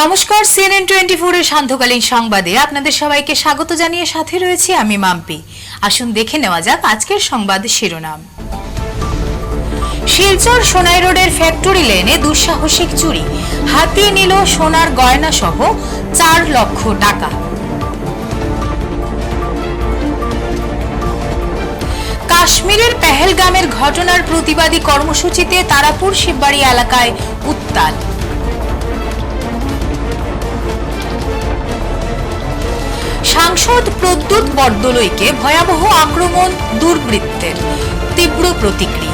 নমস্কার CNN twenty ফোরের সান্ধ্যকালীন সংবাদে আপনাদের সবাইকে স্বাগত জানিয়ে সাথে রয়েছি আমি মাম্পি। আসুন দেখে নেওয়া যাক আজকের সংবাদ শিরোনাম। শিলচর সোনাই রোডের ফ্যাক্টরি লেনে দুঃসাহসিক চুরি। হাতিয়ে নিল সোনার গয়না সহ চার লক্ষ টাকা। কাশ্মীরের পেহেলগামের ঘটনার প্রতিবাদী কর্মসূচিতে তারাপুর শিববাড়ি এলাকায় উত্তাল। সাংসদ প্রদ্যুৎ বরদলৈকে ভয়াবহ আক্রমণ দুর্বৃত্তের তীব্র প্রতিক্রিয়া।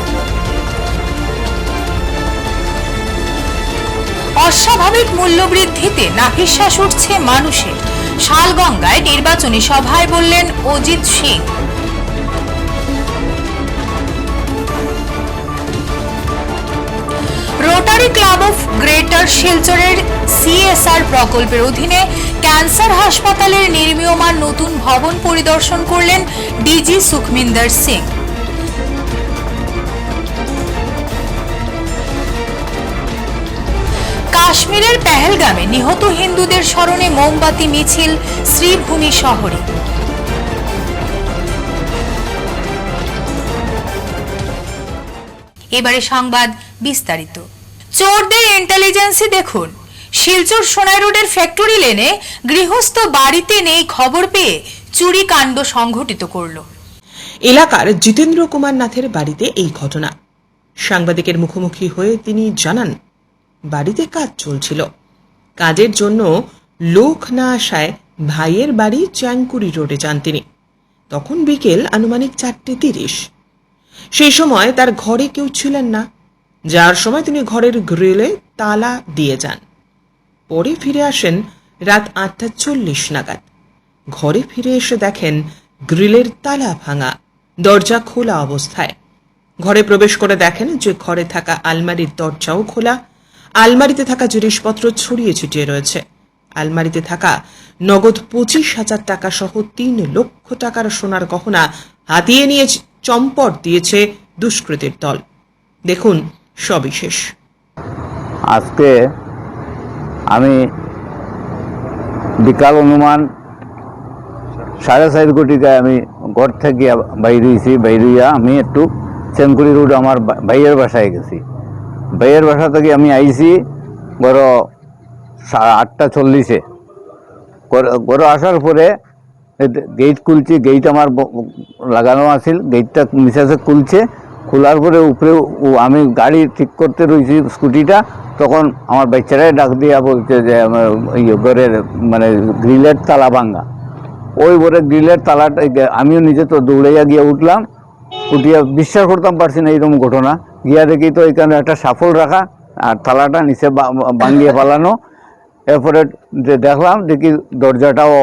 অস্বাভাবিক মূল্যবৃদ্ধিতে নাভিশ্বাস উঠছে মানুষের। শালগঙ্গায় নির্বাচনী সভায় বললেন Ajit Singh. Rotary Club of Greater শিলচরের সিএসআর প্রকল্পের অধীনে ক্যান্সার হাসপাতালের নির্মীয়মান নতুন ভবন পরিদর্শন করলেন ডিজি সুখমিন্দর সিং। কাশ্মীরের পেহেলগামে নিহত হিন্দুদের স্মরণে মোমবাতি, মিছিল, শ্রীভূমি শহরে। এবারে সংবাদ বিস্তারিত। চোরদের ইন্টেলিজেন্সি দেখুন। শিলচর সোনাই রোডের ফ্যাক্টরি লেনে গৃহস্থ বাড়িতে নেই খবর পেয়ে চুরি কাণ্ড সংঘটিত করল। এলাকার জিতেন্দ্র কুমার নাথের বাড়িতে এই ঘটনা। সাংবাদিকের মুখোমুখি হয়ে তিনি জানান, বাড়িতে কাজ চলছিল। কাজের জন্য লোক না আসায় ভাইয়ের বাড়ি চ্যাংকুড়ি রোডে যান তিনি। তখন বিকেল আনুমানিক চারটে তিরিশ। সেই সময় তার ঘরে কেউ ছিলেন না। যার সময় তিনি ঘরের গ্রিলে তালা দিয়ে যান। পরে ফিরে আসেন রাত আটটা চল্লিশ নাগাদ। ঘরে ফিরে এসে দেখেন গ্রিলের তালা ভাঙা, দরজা খোলা অবস্থায়। ঘরে প্রবেশ করে দেখেন যে ঘরে থাকা আলমারির দরজাও খোলা, আলমারিতে থাকা জিনিসপত্র ছড়িয়ে ছিটিয়ে রয়েছে। আলমারিতে থাকা নগদ পঁচিশ হাজার টাকা সহ তিন লক্ষ টাকার সোনার গহনা হাতিয়ে নিয়ে চম্পট দিয়েছে দুষ্কৃতের দল। দেখুন সবিশেষ আজকে আমি বিকাল অনুমান সাড়ে চার কোটিকায় আমি ঘর থেকে বাইরেছি বাইরিয়া আমি একটু চেনকুড়ি রোড আমার ভাইয়ের বাসায় গেছি। ভাইয়ের বাসা থেকে আমি আইছি সা- আটটা চল্লিশে। গড় আসার পরে গেট খুলছি, গেট আমার লাগানো আছিল, গেটটা মিসাসে খুলছে। খোলার পরে উপরে আমি গাড়ি ঠিক করতে রয়েছি স্কুটিটা, তখন আমার বাচ্চারাই ডাক দিয়া বলছে যে, আমার ইয়ে মানে গ্রিলের তালা ভাঙ্গা ওই বলে গ্রিলের তালাটা আমিও নিজে তো দৌড়াইয়া গিয়ে উঠলাম। উঠিয়া বিশ্বাস করতাম পারছি না এইরকম ঘটনা। গিয়া দেখি তো এখানে একটা সাফল রাখা, আর তালাটা নিচে ভাঙ্গিয়ে পালানো এরপরে দেখলাম, দেখি দরজাটাও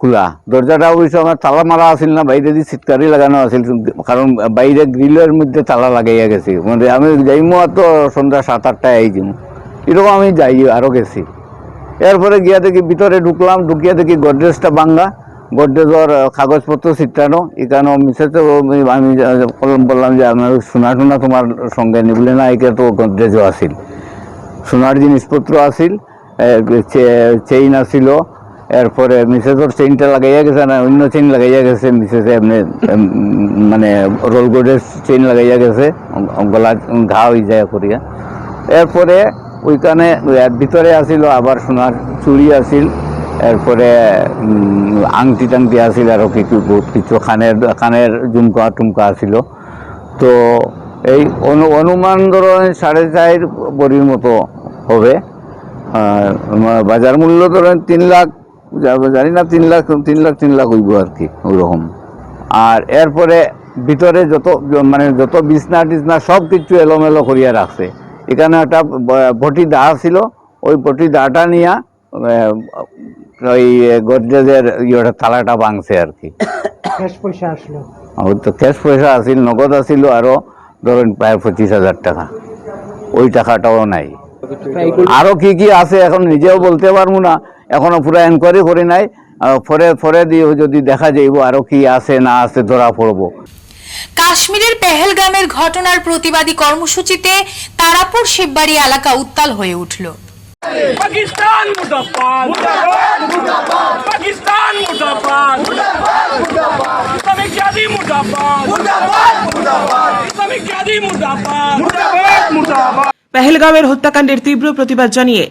খোলা। দরজাটা অবশ্য আমার তালা মারা আছিল না, বাইরে দিয়ে সিটকারি লাগানো আছিল, কারণ বাইরে গ্রিলের মধ্যে তালা লাগাইয়া গেছি। মানে আমি যাইমো তো সন্ধ্যা সাত আটটায় আই যাব এরকম আমি যাই আরও গেছি। এরপরে গিয়া দেখি ভিতরে ঢুকলাম, ঢুকিয়া দেখি গডরেজটা ভাঙ্গা। গডরেজর কাগজপত্র ছিটানো এখানে মিসেতে আমি বললাম- যে, আমার সোনা টোনা তোমার সঙ্গে নিবলে না, একে তো গডরেজও আছিল। সোনার জিনিসপত্র আছিল চেইন আছিল এরপরে মিসেসর চেইনটা লাগাইয়া গেছে না, অন্য চেইন লাগাইয়া গেছে, মিসেসে এমনি মানে রোল গোডের চেইন লাগাইয়া গেছে, গলা ঘা হয়ে যায় করিয়া। এরপরে ওইখানে ভিতরে আসিল, আবার সোনার চুড়ি আছিল এরপরে আংটি টাংটি আছিল আরও কিছু, বহুত কিছু, খানের খানের জুমকা টুমকা আছিল তো এই অনু, অনুমান ধরুন সাড়ে চার বড়ির মতো হবে। বাজার মূল্য ধরেন তিন লাখ জানি না তিন লাখ তিন লাখ তিন লাখ হইব আর কি ওইরকম। আর এরপরে ভিতরে যত মানে যত বিছনা টিছনা সব কিছু এলোমেলো করিয়া রাখছে। এখানে একটা বটি দা ছিল ওই বটি দাটা নিয়া ওই গডরেজের ইয়েটা তালাটা ভাঙছে আর কি। ক্যাশ পয়সা আসলো। ওই তো ক্যাশ পয়সা আছিল নগদ আছিল আরও ধরেন প্রায় পঁচিশ হাজার টাকা। ওই টাকাটাও নাই। আরও কি কি আছে এখন নিজেও বলতে পারব না। এখনও পুরো এনকোয়ারি করি নাই। পরে পরে দিয়ে যদি দেখা যাইব আরও কি আছে না আছে ধরা পড়ব। কাশ্মীরের পেহেলগামের ঘটনার প্রতিবাদী কর্মসূচিতে তারাপুর শিববাড়ি এলাকা উত্তাল হয়ে উঠল। পেহেলগামের হত্যাকাণ্ডের তীব্র প্রতিবাদ জানিয়ে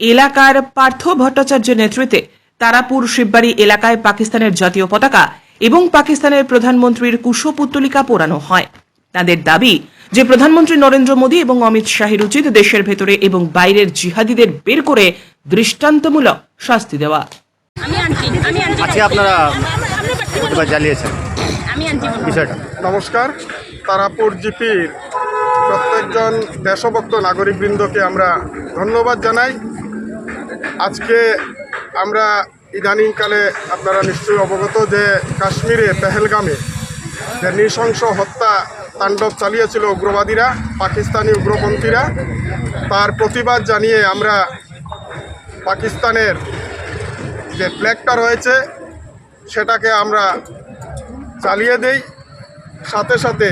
এলাকার পার্থ ভট্টাচার্যের নেতৃত্বে তারাপুর শিববাড়ি এলাকায় পাকিস্তানের জাতীয় পতাকা এবং পাকিস্তানের প্রধানমন্ত্রীর কুশপুত্তলিকা পোড়ানো হয়। তাদের দাবি যে প্রধানমন্ত্রী নরেন্দ্র মোদী এবং অমিত শাহের উচিত দেশের ভেতরে এবং বাইরের জিহাদিদের বের করে দৃষ্টান্তমূলক শাস্তি দেওয়া। আপনারা জ্বালিয়েছেন। নমস্কার। তারাপুর জিপির প্রত্যেকজন দেশভক্ত নাগরিকবৃন্দকে আমরা ধন্যবাদ জানাই। আজকে আমরা ইদানিংকালে আপনারা নিশ্চয়ই অবগত যে কাশ্মীরে, পেহেলগামে যে নৃশংস হত্যা তাণ্ডব চালিয়েছিল উগ্রবাদীরা, পাকিস্তানি উগ্রপন্থীরা, তার প্রতিবাদ জানিয়ে আমরা পাকিস্তানের যে ফ্ল্যাগটা রয়েছে, সেটাকে আমরা চালিয়ে দেই। সাথে সাথে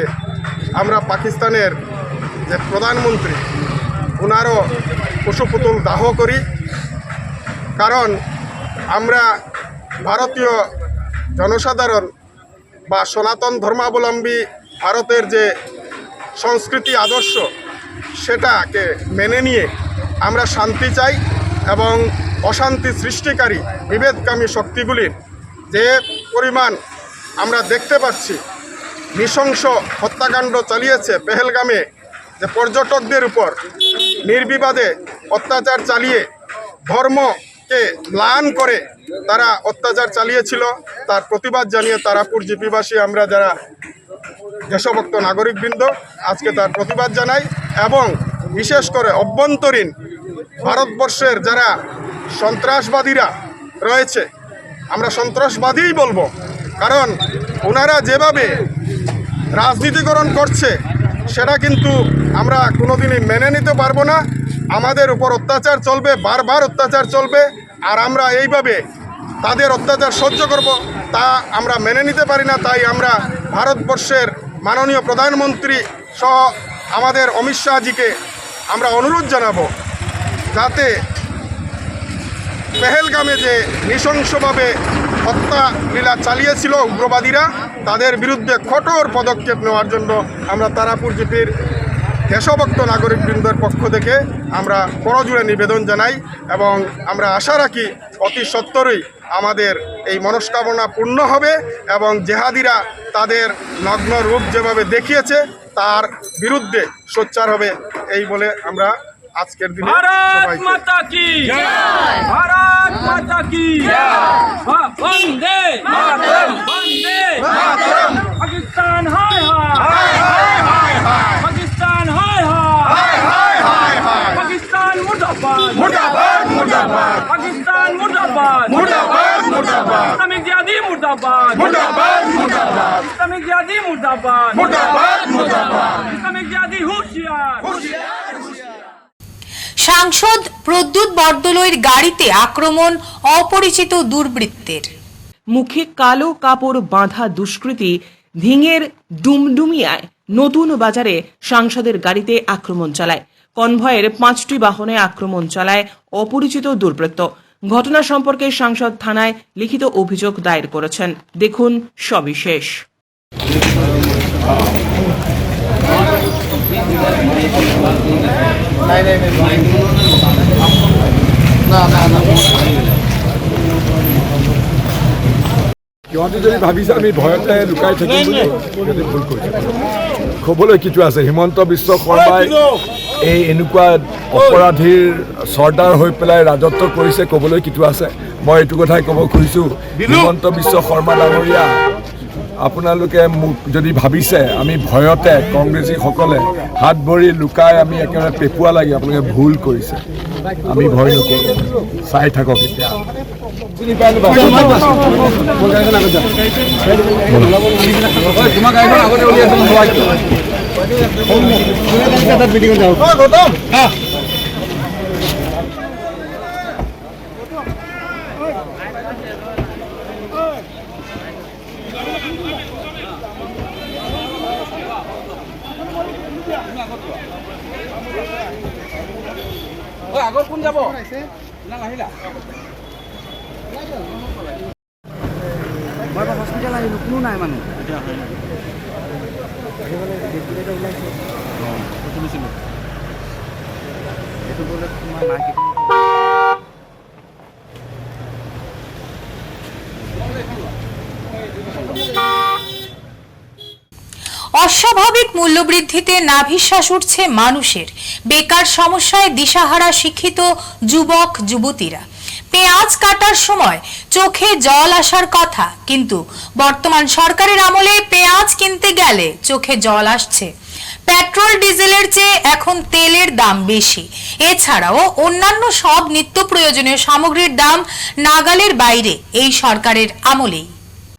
আমরা পাকিস্তানের যে প্রধানমন্ত্রী ওনারও পশুপুতুল দাহ করি। কারণ আমরা ভারতীয় জনসাধারণ বা সনাতন ধর্মাবলম্বী ভারতের যে সংস্কৃতি আদর্শ, সেটাকে মেনে নিয়ে আমরা শান্তি চাই এবং অশান্তি সৃষ্টিকারী বিভেদকামী শক্তিগুলির যে পরিমাণ আমরা দেখতে পাচ্ছি, নৃশংস হত্যাকাণ্ড চালিয়েছে পেহেলগামে যে পর্যটকদের উপর নির্বিবাদে অত্যাচার চালিয়ে ধর্মকে ম্লান করে তারা অত্যাচার চালিয়েছিল। তার প্রতিবাদ জানিয়ে তারাপুর জিপিবাসী আমরা যারা দেশভক্ত নাগরিকবৃন্দ, আজকে তার প্রতিবাদ জানাই এবং বিশেষ করে অভ্যন্তরীণ ভারতবর্ষের যারা সন্ত্রাসবাদীরা রয়েছে, আমরা সন্ত্রাসবাদীই বলব। কারণ ওনারা যেভাবে রাজনীতিকরণ করছে, সেটা কিন্তু আমরা কোনোদিনই মেনে নিতে পারব না। আমাদের উপর অত্যাচার চলবে, বারবার অত্যাচার চলবে। আর আমরা এইভাবে তাদের অত্যাচার সহ্য করব, তা আমরা মেনে নিতে পারি না। তাই আমরা ভারতবর্ষের মাননীয় প্রধানমন্ত্রী সহ আমাদের অমিত শাহজিকে আমরা অনুরোধ জানাব যাতে পেহেলগামে যে নৃশংসভাবে হত্যা লীলা চালিয়েছিল উগ্রবাদীরা, তাদের বিরুদ্ধে কঠোর পদক্ষেপ নেওয়ার জন্য আমরা তারাপুর জিপির দেশভক্ত নাগরিকবৃন্দর পক্ষ থেকে আমরা করজুড়ে নিবেদন জানাই এবং আমরা আশা রাখি অতি সত্তরই আমাদের এই মনস্কামনা পূর্ণ হবে এবং জেহাদিরা তাদের নগ্ন রূপ যেভাবে দেখিয়েছে তার বিরুদ্ধে সোচ্চার হবে এই বলে আমরা আজকের দিনে পাকিস্তান মুর্দাবাদ। মুর্দাবাদ পাকিস্তান মুর্দাবাদ। মুর্দাবাদ মুর্দাবাদ। মুর্দাবাদ। মুর্দাবাদ মুর্দাবাদ। মুর্দাবাদ। মুর্দাবাদ মুর্দাবাদ। সাংসদ প্রদ্যুৎ বরদলৈর গাড়িতে আক্রমণ অপরিচিত দুর্বৃত্তের। মুখে কালো কাপড় বাঁধা দুষ্কৃতী ধিঙের ডুমডুমিয়ায় নতুন বাজারে সাংসদের গাড়িতে আক্রমণ চালায়। কনভয়ের পাঁচটি বাহনে আক্রমণ চালায় অপরিচিত দুর্বৃত্ত। ঘটনা সম্পর্কে সাংসদ থানায় লিখিত অভিযোগ দায়ের করেছেন। দেখুন সবিশেষ সিহঁতে যদি ভাবিছে আমি ভয়তে লুকাই থাকিম বুলি ভুল কৰিছে। ক'বলৈ কিছু আছে? হিমন্ত বিশ্ব শৰ্মাই এই এনেকুৱা অপৰাধীৰ চৰ্দাৰ হৈ পেলাই ৰাজত্ব কৰিছে ক'বলৈ কিটো আছে? মই এইটো কথাই ক'ব খুজিছোঁ। হিমন্ত বিশ্ব শৰ্মা ডাঙৰীয়া আপোনালোকে মোক যদি ভাবিছে আমি ভয়তে কংগ্ৰেছীসকলে হাত ভৰি লুকাই আমি একেবাৰে পেপুৱা লাগে আপোনালোকে ভুল কৰিছে। আমি ভয় নকৰোঁ। চাই থাকক এতিয়া। তোমাক আগতে উলিয়াইছিলোঁ আগত কোন যাব না আহিলা মই হস্পিটেল আহিলোঁ কোনো নাই মানে। এতিয়া অস্বাভাবিক মূল্যবৃদ্ধিতে নাভিশ্বাস উঠছে মানুষের। বেকার সমস্যায় দিশাহারা শিক্ষিত যুবক যুবতীরা। পেঁয়াজ কাটার সময় চোখে জল আসার কথা। কিন্তু বর্তমান সরকারের আমলে পেঁয়াজ কিনতে গেলে চোখে জল আসছে। পেট্রোল, ডিজেলের চেয়ে এখন তেলের দাম বেশি। এছাড়াও অন্যান্য সব নিত্য প্রয়োজনীয় সামগ্রীর দাম নাগালের বাইরে এই সরকারের আমলেই।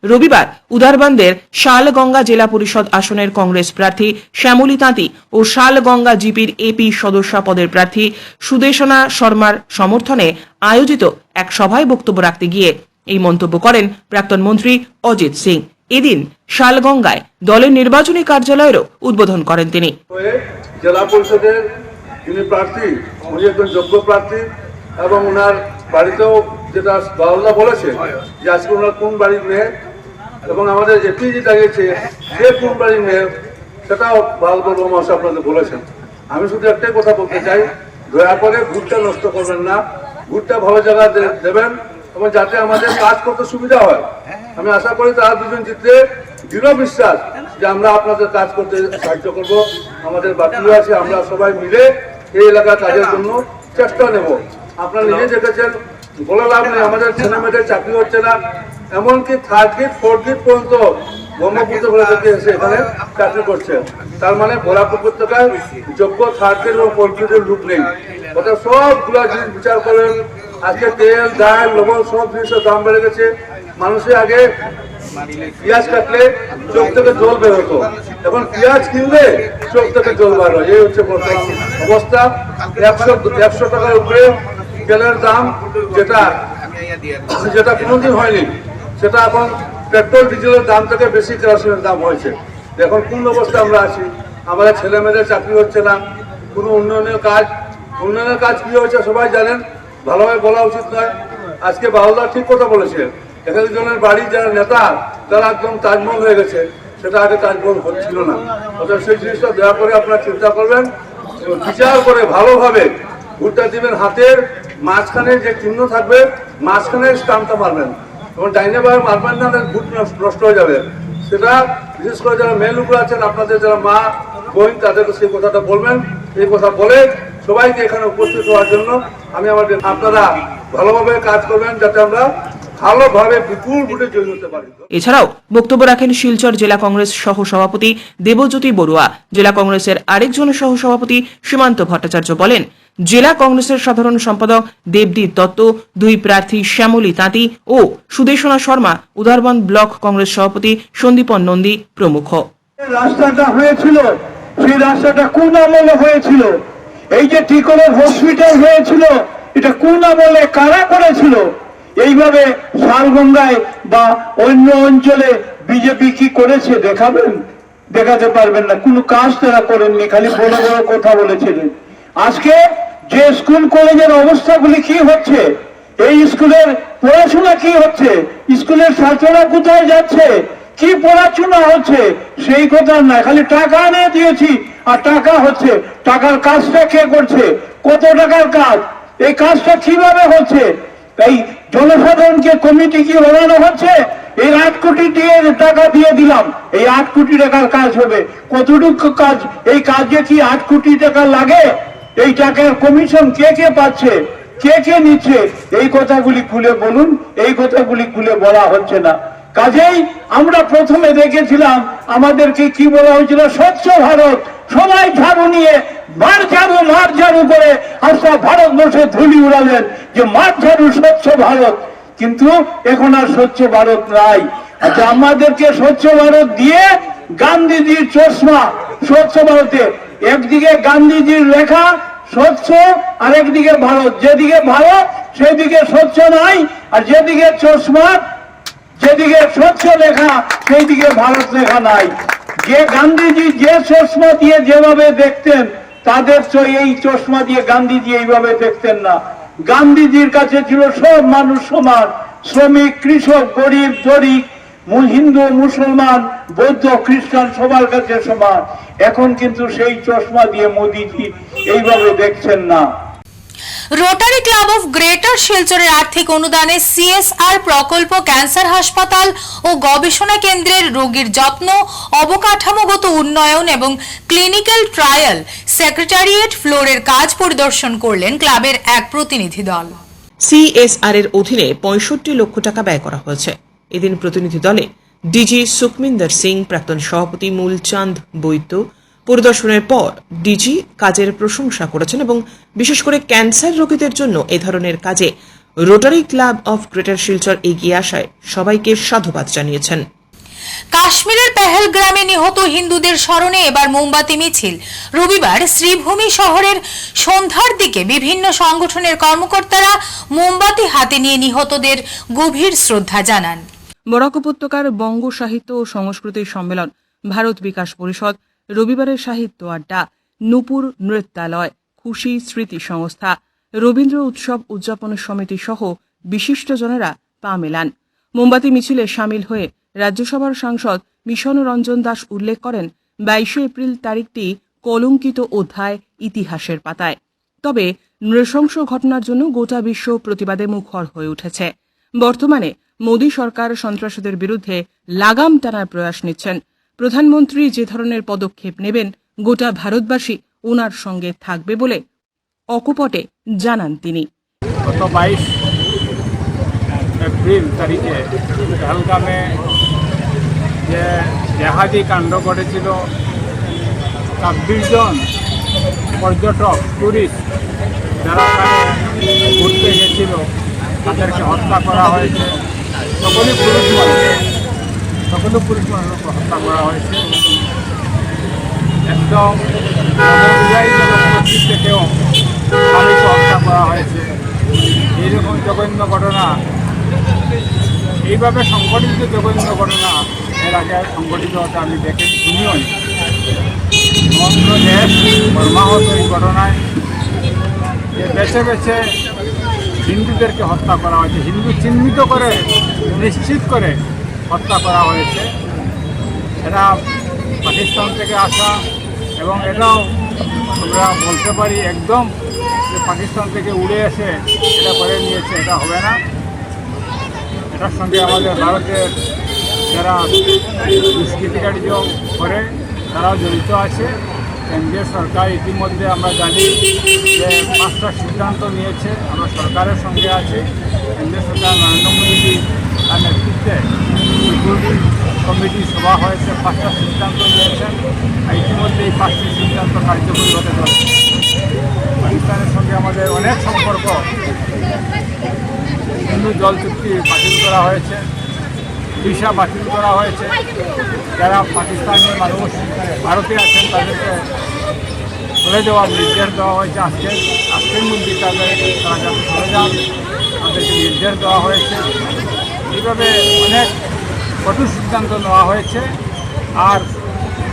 রবিবার উদারবন্দের শালগঙ্গা জেলা পরিষদ আসনের কংগ্রেস প্রার্থী শ্যামলী তাঁতি ও শালগঙ্গা জিপির এপি সদস্য পদের প্রার্থী সুদেশনা শর্মার সমর্থনে আয়োজিত এক সভায় বক্তব্য রাখতে গিয়ে এই মন্তব্য করেন প্রাক্তন মন্ত্রী অজিত সিং। এদিন শালগঙ্গায় দলের নির্বাচনী কার্যালয়েরও উদ্বোধন করেন তিনি। জেলা পরিষদের যিনি প্রার্থী, উনি একজন যোগ্য প্রার্থী এবং ওনার বাড়িতেও যেটা বাউল্লা বলেছে যে আজকে ওনার কোন বাড়ির মেয়ে এবং আমাদের যে দাঁড়িয়েছে সে কোন বাড়ির মেয়ে সেটাও বলব মহাশয় আপনাদের বলেছেন। আমি শুধু একটাই কথা বলতে চাই, দয়া করে ভোটটা নষ্ট করবেন না। ভোটটা ভালো জায়গা দেবেন এবং যাতে আমাদের কাজ করতে সুবিধা হয়। আমি আশা করি তারা দুজন জিতলে দৃঢ় বিশ্বাস যে আমরা আপনাদের কাজ করতে সাহায্য করব। আমাদের বাকিও আছে, আমরা সবাই মিলে এই এলাকার কাজের জন্য চেষ্টা নেব। আপনারা নিজে দেখেছেন, বলে লাভ নেই, আমাদের ছেলে মেয়েদের চাকরি হচ্ছে না। এমনকি থার্ড গেট ফোর্থ গেট পর্যন্ত ব্রহ্মপুত্র বলে এসে এখানে চাকরি করছে। তার মানে ভোলাপুর উপত্যকায় যোগ্য থার্ড গেট এবং ফোর্থ গেটের লোক নেই। অর্থাৎ সবগুলা জিনিস বিচার করেন আজকে তেল ডাল লবণ সব জিনিসের দাম বেড়ে গেছে। মানুষের আগে পেঁয়াজ কাটলে চোখ থেকে জল বের হতো। এখন পেঁয়াজ কিনলে চোখ থেকে জল বার হয়। এই হচ্ছে বর্তমান অবস্থা। একশো একশো টাকার উপরে তেলের দাম যেটা যেটা কোনোদিন হয়নি। সেটা এখন পেট্রোল, ডিজেলের দাম থেকে বেশি কেরোসিনের দাম হয়েছে। এখন কোন অবস্থা আমরা আছি? আমাদের ছেলে মেয়েদের চাকরি হচ্ছে না। কোনো উন্নয়নের কাজ উন্নয়নের কাজ কী হয়েছে সবাই জানেন। ভালোভাবে বলা উচিত নয়। আজকে বাহুদা ঠিক কথা বলেছে। এখানে জনের বাড়ির যারা নেতা, তারা একদম তাজমহল হয়ে গেছে। সেটা আগে তাজমহল হচ্ছিল না। অর্থাৎ সেই জিনিসটা দয়া করে আপনারা চিন্তা করবেন বিচার করে ভালোভাবে ভোটটা দিবেন হাতের মাঝখানে যে চিহ্ন থাকবে, মাঝখানে স্টাম্পটা মারবেন। এবং ডাইনে ভাবে মারবেন না ভোট নষ্ট- হয়ে যাবে। সেটা বিশেষ করে যারা মেয়ে লোকরা আছেন, আপনাদের যারা মা, বোন তাদেরকে সেই কথাটা বলবেন। এই কথা বলে সবাইকে এখানে উপস্থিত হওয়ার জন্য আমি আমাদের আপনারা ভালোভাবে কাজ করবেন যাতে আমরা এছাড়াও বক্তব্য রাখেন শিলচর জেলা কংগ্রেস সহ সভাপতি দেবজ্যোতি বড়ুয়া। জেলা কংগ্রেসের আরেকজন সহ সভাপতি সীমান্ত ভট্টাচার্য বলেন জেলা কংগ্রেসের সাধারণ সম্পাদক দেবদীপ দত্ত, দুই প্রার্থী শ্যামলী তাঁতি ও সুদেশনা শর্মা, উদারবন ব্লক কংগ্রেস সভাপতি সন্দীপন নন্দী প্রমুখ। রাস্তাটা হয়েছিল, সেই রাস্তাটা কোন আমলে হয়েছিল? এই যে টিকলের হসপিটাল হয়েছিল, এটা কোন আমলে কারা করেছিল? এইভাবে শালগঙ্গায় বা অন্য অঞ্চলে বিজেপি কি করেছে দেখাবেন? দেখাতে পারবেন না। কোনো কাজ তারা করেননি, খালি বড় বড় কথা বলেছিলেন। আজকে যে স্কুল কলেজের অবস্থাগুলি কি হচ্ছে? এই স্কুলের পড়াশোনা কি হচ্ছে? স্কুলের ছাত্ররা কোথায় যাচ্ছে? কি পড়াশোনা হচ্ছে? সেই কথা না, খালি টাকা এনে দিয়েছি, আর টাকা হচ্ছে। টাকার কাজটা কে করছে? কত টাকার কাজ? এই কাজটা কীভাবে হচ্ছে? এই জনসাধারণকে কমিটি কি বানানো হচ্ছে? এই আট কোটি দিয়ে টাকা দিয়ে দিলাম। এই আট কোটি টাকার কাজ হবে। কতটুকু কাজ? এই কাজে কি আট কোটি টাকা লাগে? এই টাকার কমিশন কে কে পাচ্ছে, কে কে নিচ্ছে, এই কথাগুলি খুলে বলুন, এই কথাগুলি খুলে বলা হচ্ছে না। কাজেই আমরা প্রথমে দেখেছিলাম আমাদেরকে কি বলা হয়েছিল, স্বচ্ছ ভারত, সবাই ঝাড়ু নিয়ে মার ঝাড়ু মার ঝাড়ু করে আজটা ভারতবর্ষে ধুলি উড়ালেন যে মার ঝাড়ু স্বচ্ছ ভারত। কিন্তু এখন আর স্বচ্ছ ভারত নাই। আচ্ছা আমাদেরকে স্বচ্ছ ভারত দিয়ে গান্ধীজির চশমা স্বচ্ছ ভারতে একদিকে গান্ধীজির লেখা স্বচ্ছ আর একদিকে ভারত। যেদিকে ভারত, সেদিকে স্বচ্ছ নাই, আর যেদিকে চশমা, যেদিকে স্বচ্ছ লেখা সেই দিকে ভারত লেখা নাই। যে গান্ধীজি যে চশমা দিয়ে যেভাবে দেখতেন, তাদের চ- এই চশমা দিয়ে গান্ধীজি এইভাবে দেখতেন না। গান্ধীজির কাছে ছিল সব মানুষ সমান। শ্রমিক, কৃষক, গরিব দরিব মু- হিন্দু মুসলমান বৌদ্ধ খ্রিস্টান সবার কাছে সমান। এখন কিন্তু সেই চশমা দিয়ে মোদিজি এইভাবে দেখছেন না। রোটারি ক্লাব অফ গ্রেটার শিলচরের আর্থিক অনুদানে সিএসআর প্রকল্প ক্যান্সার হাসপাতাল ও গবেষণা কেন্দ্রের রোগীর যত্ন অবকাঠামোগত উন্নয়ন এবং ক্লিনিক্যাল ট্রায়াল সেক্রেটারিয়েট ফ্লোরের কাজ পরিদর্শন করলেন ক্লাবের এক প্রতিনিধি দল। সিএসআর এর অধীনে পঁয়ষট্টি লক্ষ টাকা ব্যয় করা হয়েছে। এদিন প্রতিনিধি দলে ডিজি সুখমিন্দর সিং, প্রাক্তন সভাপতি মূলচাঁদ বৈদ্য, পরিদর্শনের পর ডিজি কাজের প্রশংসা করেছেন এবং বিশেষ করে ক্যান্সার রোগীদের জন্য এ ধরনের কাজে Rotary Club of Greater Silchar এগিয়ে আসায় সবাইকে সাধুবাদ জানিয়েছেন। কাশ্মীরের পেহেলগ্রামে নিহত হিন্দুদের স্মরণে এবার মোমবাতি মিছিল। রবিবার শ্রীভূমি শহরের সন্ধ্যার দিকে বিভিন্ন সংগঠনের কর্মকর্তারা মোমবাতি হাতে নিয়ে নিহতদের গভীর শ্রদ্ধা জানান। বরাক উপত্যকার বঙ্গ সাহিত্য ও সংস্কৃতি সম্মেলন, ভারত বিকাশ পরিষদ, রবিবারের সাহিত্য আড্ডা, নূপুর নৃত্যালয়, খুশি স্মৃতি সংস্থা, রবীন্দ্র উৎসব উদযাপনের সমিতি সহ বিশিষ্টজনেরা পা মেলান। মোমবাতি মিছিলে সামিল হয়ে রাজ্যসভার সাংসদ মিশন রঞ্জন দাস উল্লেখ করেন, বাইশে এপ্রিল তারিখটি কলঙ্কিত অধ্যায় ইতিহাসের পাতায়। তবে নৃশংস ঘটনার জন্য গোটা বিশ্ব প্রতিবাদে মুখর হয়ে উঠেছে। বর্তমানে মোদী সরকার সন্ত্রাসীদের বিরুদ্ধে লাগাম টানার প্রয়াস নিচ্ছেন। প্রধানমন্ত্রী যে ধরনের পদক্ষেপ নেবেন, গোটা ভারতবাসী ওনার সঙ্গে থাকবে বলে অকপটে জানান তিনি। গত বাইশ এপ্রিল তারিখে পহলগামে যে জেহাদি কাণ্ড ঘটেছিল, ছাব্বিশ পর্যটক, টুরিস্ট যারা ঘুরতে গেছিল, তাদেরকে হত্যা করা হয়েছে। সকলেই পুরুষ মানুষ সকলে পুরুষ মানুষকে হত্যা করা হয়েছে। একদম থেকেও মানুষকে হত্যা করা হয়েছে। এইরকম জঘন্য ঘটনা, এইভাবে সংগঠিত জঘন্য ঘটনা এর আগে সংগঠিত হতে আমি দেখে শুনিও সমগ্র দেশ মর্মাহত এই ঘটনায় বেছে বেছে হিন্দুদেরকে হত্যা করা হয়েছে, হিন্দু চিহ্নিত করে, নিশ্চিত করে হত্যা করা হয়েছে। এরা পাকিস্তান থেকে আসা এবং এটাও আমরা বলতে পারি একদম যে পাকিস্তান থেকে উড়ে এসে এটা করে নিয়েছে, এটা হবে না। এটার সঙ্গে আমাদের ভারতের যারা দুষ্কৃতিকারী করে, তারাও জড়িত আছে। কেন্দ্রীয় সরকার ইতিমধ্যে আমরা জানি যে পাঁচটা সিদ্ধান্ত নিয়েছে, আমরা সরকারের সঙ্গে আছি। কেন্দ্রীয় সরকার নরেন্দ্র মোদীজি তার নেতৃত্বে কমিটি সভা হয়েছে, পাঁচটা সিদ্ধান্ত নিয়েছেন। ইতিমধ্যে এই পাঁচটি সিদ্ধান্ত কার্যকরী হতে চলেছে। পাকিস্তানের সঙ্গে আমাদের অনেক সম্পর্ক। হিন্দু জল চুক্তি বাতিল করা হয়েছে। ভিসা বাতিল করা হয়েছে। যারা পাকিস্তানি মানুষ ভারতে আছেন, তাদেরকে চলে যাওয়ার নির্দেশ দেওয়া হয়েছে আজকে। আজকের মধ্যে তাদের তারা যাতে চলে যান, তাদেরকে নির্দেশ দেওয়া হয়েছে। এইভাবে অনেক কঠোর সিদ্ধান্ত নেওয়া হয়েছে। আর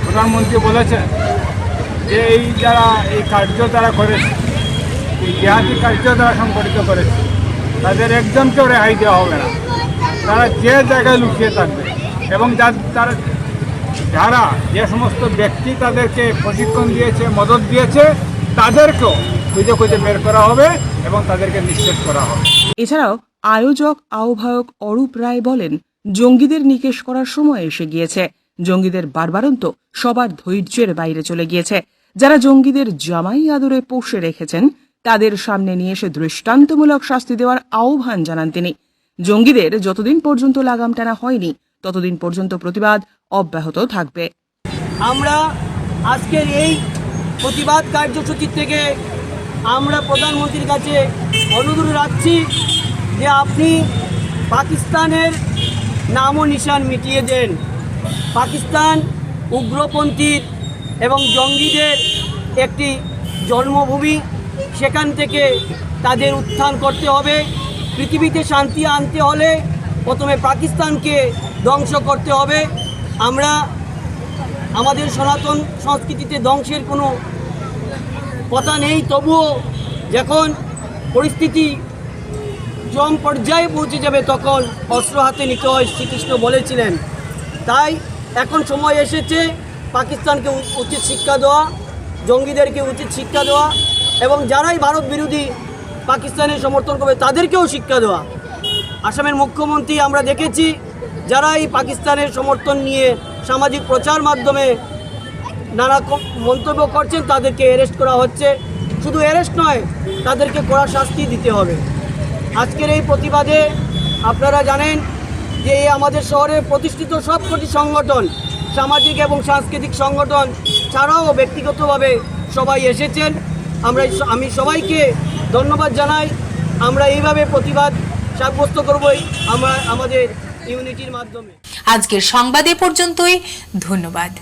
প্রধানমন্ত্রী বলেছেন যে এই যারা, এই কার্য তারা করেছে, এই জিহাদি কার্য তারা সংগঠিত করেছে, তাদের একজনকেও রেহাই দেওয়া হবে না। তারা যে জায়গায় লুকিয়ে থাকবে এবং তারা যারা যে সমস্ত ব্যক্তি তাদেরকে প্রশিক্ষণ দিয়েছে, মদত দিয়েছে, তাদেরকেও খুঁজে খুঁজে বের করা হবে এবং তাদেরকে নিঃশেষ করা হবে। এছাড়াও আয়োজক আহ্বায়ক অরূপ রায় বলেন, জঙ্গিদের নিকেশ করার সময় এসে গিয়েছে। জঙ্গিদের বারবারন্ত সবার ধৈর্যের বাইরে চলে গিয়েছে। যারা জঙ্গিদের জামাই আদরে পোষে রেখেছেন, তাদের সামনে নিয়ে এসে দৃষ্টান্তমূলক শাস্তি দেওয়ার আহ্বান জানান তিনি। জঙ্গিদের যতদিন পর্যন্ত লাগাম টানা হয়নি, ততদিন পর্যন্ত প্রতিবাদ অব্যাহত থাকবে। আমরা আজকের এই প্রতিবাদ কার্যসূচি থেকে আমরা প্রধানমন্ত্রীর কাছে অনুরোধ রাখছি যে আপনি পাকিস্তানের নাম ও নিশান মিটিয়ে দেন। পাকিস্তান উগ্রপন্থীর এবং জঙ্গিদের একটি জন্মভূমি, সেখান থেকে তাদের উত্থান করতে হবে। পৃথিবীতে শান্তি আনতে হলে প্রথমে পাকিস্তানকে ধ্বংস করতে হবে। আমরা আমাদের সনাতন সংস্কৃতিতে ধ্বংসের কোনো কথা নেই, তবুও যখন পরিস্থিতি চরম পর্যায়ে পৌঁছে যাবে, তখন অস্ত্র হাতে নিতে হয় শ্রীকৃষ্ণ বলেছিলেন। তাই এখন সময় এসেছে পাকিস্তানকে উচিত শিক্ষা দেওয়া, জঙ্গিদেরকে উচিত শিক্ষা দেওয়া এবং যারাই ভারত বিরোধী পাকিস্তানের সমর্থন করবে, তাদেরকেও শিক্ষা দেওয়া। আসামের মুখ্যমন্ত্রী আমরা দেখেছি যারা এই পাকিস্তানের সমর্থন নিয়ে সামাজিক প্রচার মাধ্যমে নানা মন্তব্য করছেন, তাদেরকে অ্যারেস্ট করা হচ্ছে। শুধু অ্যারেস্ট নয়, তাদেরকে কড়া শাস্তি দিতে হবে। আজকের এই প্রতিবাদে আপনারা জানেন যে এই আমাদের শহরের প্রতিষ্ঠিত সবকটি সংগঠন, সামাজিক এবং সাংস্কৃতিক সংগঠন ছাড়াও ব্যক্তিগতভাবে সবাই এসেছেন। আমরা আমি সবাইকে ধন্যবাদ জানাই। আমরা এইভাবে প্রতিবাদ সাব্যস্ত করবই আমরা আমাদের ইউনিটির মাধ্যমে। আজকের সংবাদ এ পর্যন্তই। ধন্যবাদ।